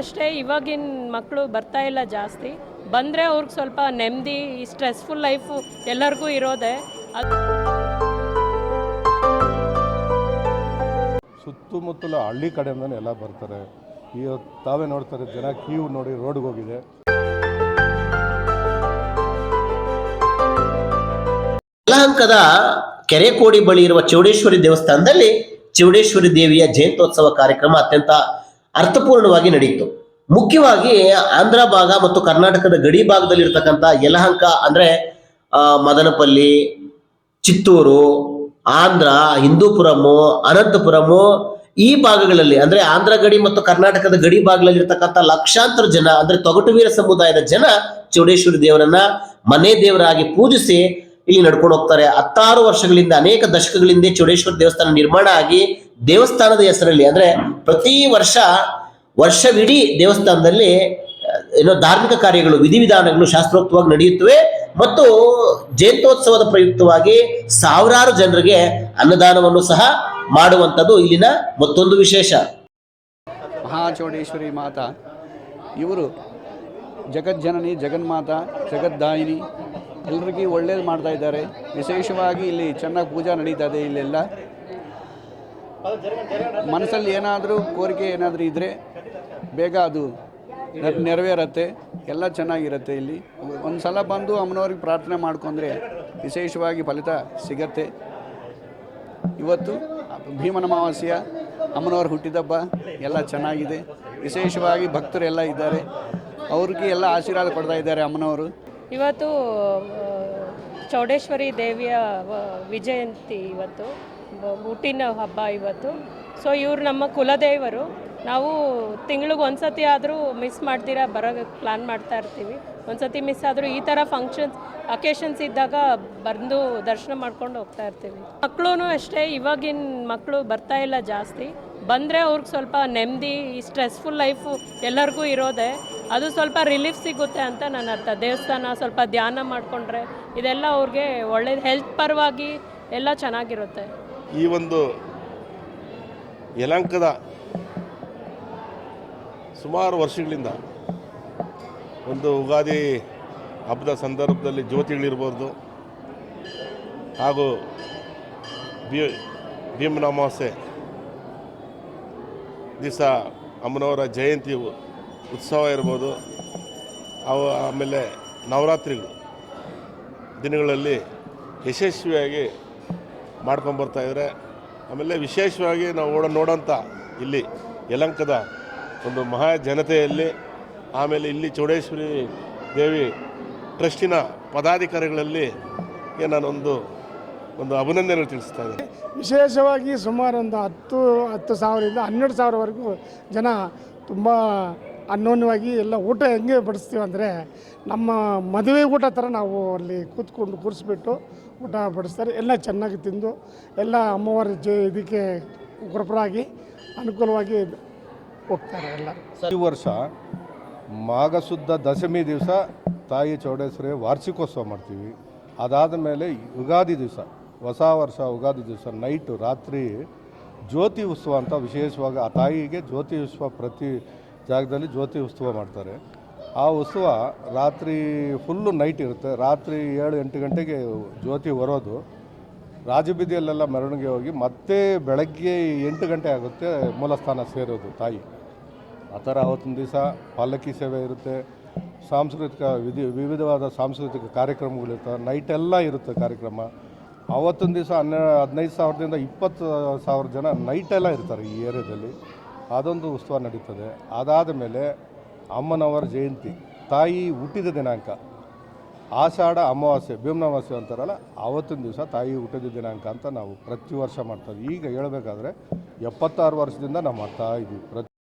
ಅಷ್ಟೇ ಇವಾಗಿನ ಮಕ್ಕಳು ಬರ್ತಾ ಇಲ್ಲ ಜಾಸ್ತಿ. ಬಂದರೆ ಅವ್ರಿಗೆ ಸ್ವಲ್ಪ ನೆಮ್ಮದಿ ಈ ಸ್ಟ್ರೆಸ್ಫುಲ್ ಲೈಫು ಎಲ್ಲರಿಗೂ ಇರೋದೆ. ಅದು ಸುತ್ತಮುತ್ತಲ ಹಳ್ಳಿ ಕಡೆಯಿಂದನೇ ಎಲ್ಲ ಬರ್ತಾರೆ. ಈ ತಾವೇ ನೋಡ್ತಾರೆ ಜನ ಕ್ಯೂ ನೋಡಿ ರೋಡ್ಗೆ ಹೋಗಿದೆ. ಯಲಹಂಕದ ಕೆರೆಕೋಡಿ ಬಳಿ ಇರುವ ಚೌಡೇಶ್ವರಿ ದೇವಸ್ಥಾನದಲ್ಲಿ ಚೌಡೇಶ್ವರಿ ದೇವಿಯ ಜಯಂತ್ಯೋತ್ಸವ ಕಾರ್ಯಕ್ರಮ ಅತ್ಯಂತ ಅರ್ಥಪೂರ್ಣವಾಗಿ ನಡೆಯಿತು. ಮುಖ್ಯವಾಗಿ ಆಂಧ್ರ ಭಾಗ ಮತ್ತು ಕರ್ನಾಟಕದ ಗಡಿ ಭಾಗದಲ್ಲಿ ಇರತಕ್ಕಂಥ ಯಲಹಂಕ ಅಂದ್ರೆ ಮದನಪಲ್ಲಿ, ಚಿತ್ತೂರು, ಆಂಧ್ರ, ಹಿಂದೂಪುರಮು, ಅನಂತಪುರಮು ಈ ಭಾಗಗಳಲ್ಲಿ ಅಂದ್ರೆ ಆಂಧ್ರ ಗಡಿ ಮತ್ತು ಕರ್ನಾಟಕದ ಗಡಿ ಭಾಗಗಳಲ್ಲಿ ಇರತಕ್ಕಂಥ ಲಕ್ಷಾಂತರ ಜನ ಅಂದ್ರೆ ತೊಗಟುವೀರ ಸಮುದಾಯದ ಜನ ಚೌಡೇಶ್ವರಿ ದೇವರನ್ನ ಮನೆ ದೇವರಾಗಿ ಪೂಜಿಸಿ ಇಲ್ಲಿ ನಡ್ಕೊಂಡು ಹೋಗ್ತಾರೆ. ಹತ್ತಾರು ವರ್ಷಗಳಿಂದ, ಅನೇಕ ದಶಕಗಳಿಂದ ಚೌಡೇಶ್ವರ ದೇವಸ್ಥಾನ ನಿರ್ಮಾಣ ಆಗಿ ದೇವಸ್ಥಾನದ ಹೆಸರಲ್ಲಿ, ಅಂದ್ರೆ ಪ್ರತಿ ವರ್ಷ ವರ್ಷವಿಡೀ ದೇವಸ್ಥಾನದಲ್ಲಿ ಏನೋ ಧಾರ್ಮಿಕ ಕಾರ್ಯಗಳು, ವಿಧಿವಿಧಾನಗಳು ಶಾಸ್ತ್ರೋಕ್ತವಾಗಿ ನಡೆಯುತ್ತವೆ ಮತ್ತು ಜಯಂತೋತ್ಸವದ ಪ್ರಯುಕ್ತವಾಗಿ ಸಾವಿರಾರು ಜನರಿಗೆ ಅನ್ನದಾನವನ್ನು ಸಹ ಮಾಡುವಂಥದ್ದು ಇಲ್ಲಿನ ಮತ್ತೊಂದು ವಿಶೇಷ. ಮಹಾಚೌಡೇಶ್ವರಿ ಮಾತಾ, ಇವರು ಜಗಜ್ಜನನಿ, ಜಗನ್ಮಾತ, ಜಗದ್ದಾಯಿನಿ, ಎಲ್ರಿಗೂ ಒಳ್ಳೇದು ಮಾಡ್ತಾ ಇದ್ದಾರೆ. ವಿಶೇಷವಾಗಿ ಇಲ್ಲಿ ಚೆನ್ನಾಗಿ ಪೂಜಾ ನಡೀತಾ ಇದೆ ಇಲ್ಲೆಲ್ಲ. ಮನಸ್ಸಲ್ಲಿ ಏನಾದರೂ ಕೋರಿಕೆ ಏನಾದರೂ ಇದ್ದರೆ ಬೇಗ ಅದು ನೆರವೇರುತ್ತೆ. ಎಲ್ಲ ಚೆನ್ನಾಗಿರುತ್ತೆ ಇಲ್ಲಿ. ಒಂದು ಸಲ ಬಂದು ಅಮ್ಮನವ್ರಿಗೆ ಪ್ರಾರ್ಥನೆ ಮಾಡ್ಕೊಂಡ್ರೆ ವಿಶೇಷವಾಗಿ ಫಲಿತ ಸಿಗತ್ತೆ. ಇವತ್ತು ಭೀಮನ ಅಮಾವಾಸ್ಯ ಅಮ್ಮನವ್ರ ಹುಟ್ಟಿದಬ್ಬ ಎಲ್ಲ ಚೆನ್ನಾಗಿದೆ. ವಿಶೇಷವಾಗಿ ಭಕ್ತರೆಲ್ಲ ಇದ್ದಾರೆ. ಅವ್ರಿಗೆ ಎಲ್ಲ ಆಶೀರ್ವಾದ ಕೊಡ್ತಾ ಇದ್ದಾರೆ ಅಮ್ಮನವರು. ಇವತ್ತು ಚೌಡೇಶ್ವರಿ ದೇವಿಯ ವಿಜಯಂತಿ ಇವತ್ತು. ಹುಟ್ಟಿನ ಹಬ್ಬ ಇವತ್ತು. ಸೊ ಇವರು ನಮ್ಮ ಕುಲದೇವರು. ನಾವು ತಿಂಗಳಿಗೆ ಒಂದ್ಸತಿ ಆದರೂ ಮಿಸ್ ಮಾಡ್ತೀರಾ ಬರೋಕ್ಕೆ ಪ್ಲ್ಯಾನ್ ಮಾಡ್ತಾ ಇರ್ತೀವಿ. ಒಂದ್ಸತಿ ಮಿಸ್ ಆದರೂ ಈ ಥರ ಫಂಕ್ಷನ್ಸ್ ಅಕೇಶನ್ಸ್ ಇದ್ದಾಗ ಬಂದು ದರ್ಶನ ಮಾಡ್ಕೊಂಡು ಹೋಗ್ತಾ ಇರ್ತೀವಿ. ಮಕ್ಕಳು ಅಷ್ಟೇ, ಇವಾಗಿನ ಮಕ್ಕಳು ಬರ್ತಾ ಇಲ್ಲ ಜಾಸ್ತಿ. ಬಂದರೆ ಅವ್ರಿಗೆ ಸ್ವಲ್ಪ ನೆಮ್ಮದಿ, ಈ ಸ್ಟ್ರೆಸ್ಫುಲ್ ಲೈಫು ಎಲ್ಲರಿಗೂ ಇರೋದೆ. ಅದು ಸ್ವಲ್ಪ ರಿಲೀಫ್ ಸಿಗುತ್ತೆ ಅಂತ ನನ್ನ ಅರ್ಥ. ದೇವಸ್ಥಾನ ಸ್ವಲ್ಪ ಧ್ಯಾನ ಮಾಡಿಕೊಂಡ್ರೆ ಇದೆಲ್ಲ ಅವ್ರಿಗೆ ಒಳ್ಳೆಯ ಹೆಲ್ತ್ ಪರವಾಗಿ ಎಲ್ಲ ಚೆನ್ನಾಗಿರುತ್ತೆ. ಈ ಒಂದು ಯಲಂಕದ ಸುಮಾರು ವರ್ಷಗಳಿಂದ ಒಂದು ಉಗಾದಿ ಹಬ್ಬದ ಸಂದರ್ಭದಲ್ಲಿ ಜ್ಯೋತಿಗಳಿರ್ಬೋದು ಹಾಗೂ ಭೀ ಭೀಮನ ಅಮಾವಾಸ್ಯೆ ದಿವಸ ಅಮ್ಮನವರ ಜಯಂತಿ ಉತ್ಸವ ಇರ್ಬೋದು ಅವು ಆಮೇಲೆ ನವರಾತ್ರಿಗಳು ದಿನಗಳಲ್ಲಿ ಯಶಸ್ವಿಯಾಗಿ ಮಾಡ್ಕೊಂಬರ್ತಾ ಇದ್ದಾರೆ ಆಮೇಲೆ ವಿಶೇಷವಾಗಿ ನಾವು ಓಡ ನೋಡೋಂಥ ಇಲ್ಲಿ ಯಲಂಕದ ಒಂದು ಮಹಾ ಜನತೆಯಲ್ಲಿ, ಆಮೇಲೆ ಇಲ್ಲಿ ಚೌಡೇಶ್ವರಿ ದೇವಿ ಟ್ರಸ್ಟಿನ ಪದಾಧಿಕಾರಿಗಳಲ್ಲಿ ನಾನೊಂದು, ಒಂದು ಅಭಿನಂದನೆ ತಿಳಿಸ್ತಾ ಇದ್ದೀನಿ. ವಿಶೇಷವಾಗಿ ಸುಮಾರು ಒಂದು ಹತ್ತು ಹತ್ತು ಸಾವಿರದಿಂದ ಹನ್ನೆರಡು ಸಾವಿರವರೆಗೂ ಜನ ತುಂಬ ಅನ್ಯೋನ್ಯವಾಗಿ ಎಲ್ಲ ಊಟ ಹೆಂಗೆ ಬಡಿಸ್ತೀವಿ ಅಂದರೆ ನಮ್ಮ ಮದುವೆ ಊಟ ಥರ ನಾವು ಅಲ್ಲಿ ಕೂತ್ಕೊಂಡು ಕೂರಿಸ್ಬಿಟ್ಟು ಊಟ ಬಡಿಸ್ತಾರೆ. ಎಲ್ಲ ಚೆನ್ನಾಗಿ ತಿಂದು ಎಲ್ಲ ಅಮ್ಮವಾರ ಜ ಇದಕ್ಕೆ ಗೊಬ್ಬರಾಗಿ ಅನುಕೂಲವಾಗಿ ಹೋಗ್ತಾರೆ ಎಲ್ಲ. ಈ ವರ್ಷ ಮಾಘಶುದ್ಧ ದಶಮಿ ದಿವಸ ತಾಯಿ ಚೌಡೇಶ್ವರಿ ವಾರ್ಷಿಕೋತ್ಸವ ಮಾಡ್ತೀವಿ. ಅದಾದ ಮೇಲೆ ಯುಗಾದಿ ದಿವಸ, ಹೊಸ ವರ್ಷ ಯುಗಾದಿ ದಿವಸ ನೈಟು ರಾತ್ರಿ ಜ್ಯೋತಿ ಉತ್ಸವ ಅಂತ ವಿಶೇಷವಾಗಿ ಆ ತಾಯಿಗೆ ಜ್ಯೋತಿ ಉತ್ಸವ ಪ್ರತಿ ಜಾಗದಲ್ಲಿ ಜ್ಯೋತಿ ಉತ್ಸವ ಮಾಡ್ತಾರೆ. ಆ ಉತ್ಸವ ರಾತ್ರಿ ಫುಲ್ಲು ನೈಟ್ ಇರುತ್ತೆ. ರಾತ್ರಿ ಏಳು, ಎಂಟು ಗಂಟೆಗೆ ಜ್ಯೋತಿ ಹೊರೋದು. ರಾಜಬೀದಿಯಲ್ಲೆಲ್ಲ ಮೆರವಣಿಗೆ ಹೋಗಿ ಮತ್ತೆ ಬೆಳಗ್ಗೆ ಎಂಟು ಗಂಟೆ ಆಗುತ್ತೆ ಮೂಲಸ್ಥಾನ ಸೇರೋದು ತಾಯಿ. ಆ ಥರ ಅವತ್ತಿನ ದಿವಸ ಪಾಲಕಿ ಸೇವೆ ಇರುತ್ತೆ. ಸಾಂಸ್ಕೃತಿಕ ವಿಧಿ, ವಿವಿಧವಾದ ಸಾಂಸ್ಕೃತಿಕ ಕಾರ್ಯಕ್ರಮಗಳಿರ್ತವೆ. ನೈಟೆಲ್ಲ ಇರುತ್ತೆ ಕಾರ್ಯಕ್ರಮ. ಅವತ್ತೊಂದು ದಿವಸ ಹನ್ನೆರಡು ಹದಿನೈದು ಸಾವಿರದಿಂದ ಇಪ್ಪತ್ತು ಸಾವಿರ ಜನ ನೈಟೆಲ್ಲ ಇರ್ತಾರೆ ಈ ಏರಿಯಾದಲ್ಲಿ ಅದೊಂದು ಉತ್ಸವ ನಡೀತದೆ. ಅದಾದ ಮೇಲೆ ಅಮ್ಮನವರ ಜಯಂತಿ, ತಾಯಿ ಹುಟ್ಟಿದ ದಿನಾಂಕ. ಆಷಾಢ ಅಮಾವಾಸ್ಯೆ ಭೀಮನ ಅಂತಾರಲ್ಲ ಆವತ್ತಿನ ದಿವಸ ತಾಯಿ ಹುಟ್ಟಿದ ದಿನಾಂಕ ಅಂತ ನಾವು ಪ್ರತಿ ವರ್ಷ ಮಾಡ್ತೀವಿ. ಈಗ ಹೇಳಬೇಕಾದ್ರೆ ಎಪ್ಪತ್ತಾರು ವರ್ಷದಿಂದ ನಾವು ಮಾಡ್ತಾ ಇದ್ದೀವಿ. ಪ್ರತಿ